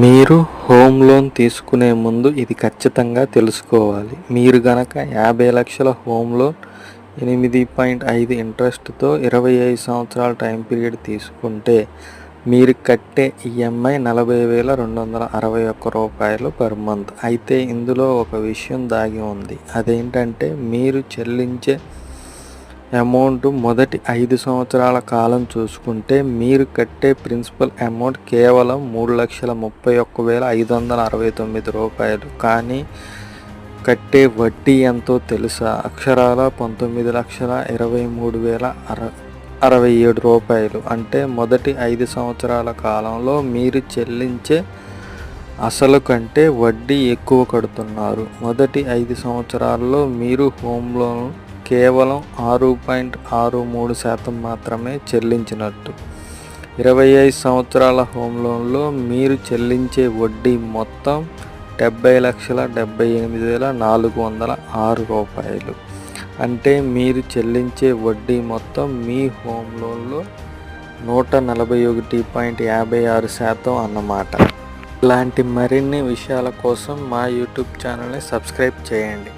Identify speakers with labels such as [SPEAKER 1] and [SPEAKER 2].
[SPEAKER 1] మీరు home loan తీసుకునే ముందు ఇది ఖచ్చితంగా తెలుసుకోవాలి. మీరు గనక యాభై లక్షల హోమ్ లోన్ ఎనిమిది పాయింట్ ఐదు ఇంట్రెస్ట్తో ఇరవై ఐదు సంవత్సరాల టైం పీరియడ్ తీసుకుంటే మీరు కట్టే ఈఎంఐ నలభై వేల రెండు వందల అరవై ఒక్క రూపాయలు పర్ మంత్. అయితే ఇందులో ఒక విషయం దాగి ఉంది. అదేంటంటే మీరు చెల్లించే అమౌంట్ మొదటి ఐదు సంవత్సరాల కాలం చూసుకుంటే మీరు కట్టే ప్రిన్సిపల్ అమౌంట్ కేవలం మూడు లక్షల ముప్పై ఒక్క వేల ఐదు వందల అరవై తొమ్మిది రూపాయలు. కానీ కట్టే వడ్డీ ఎంతో తెలుసా? అక్షరాల పంతొమ్మిది లక్షల ఇరవై మూడు వేల అర అరవై ఏడు రూపాయలు. అంటే మొదటి ఐదు సంవత్సరాల కాలంలో మీరు చెల్లించే అసలు కంటే వడ్డీ ఎక్కువ కడుతున్నారు. మొదటి ఐదు సంవత్సరాల్లో మీరు హోమ్ లోన్ కేవలం ఆరు పాయింట్ ఆరు మూడు శాతం మాత్రమే చెల్లించినట్టు. ఇరవై ఐదు సంవత్సరాల హోమ్ లోన్లో మీరు చెల్లించే వడ్డీ మొత్తం డెబ్బై లక్షల డెబ్బై ఎనిమిది వేల నాలుగు వందల ఆరు రూపాయలు. అంటే మీరు చెల్లించే వడ్డీ మొత్తం మీ హోమ్ లోన్లో నూట నలభై ఒకటి పాయింట్ యాభై ఆరు శాతం అన్నమాట. ఇలాంటి మరిన్ని విషయాల కోసం మా యూట్యూబ్ ఛానల్ని సబ్స్క్రైబ్ చేయండి.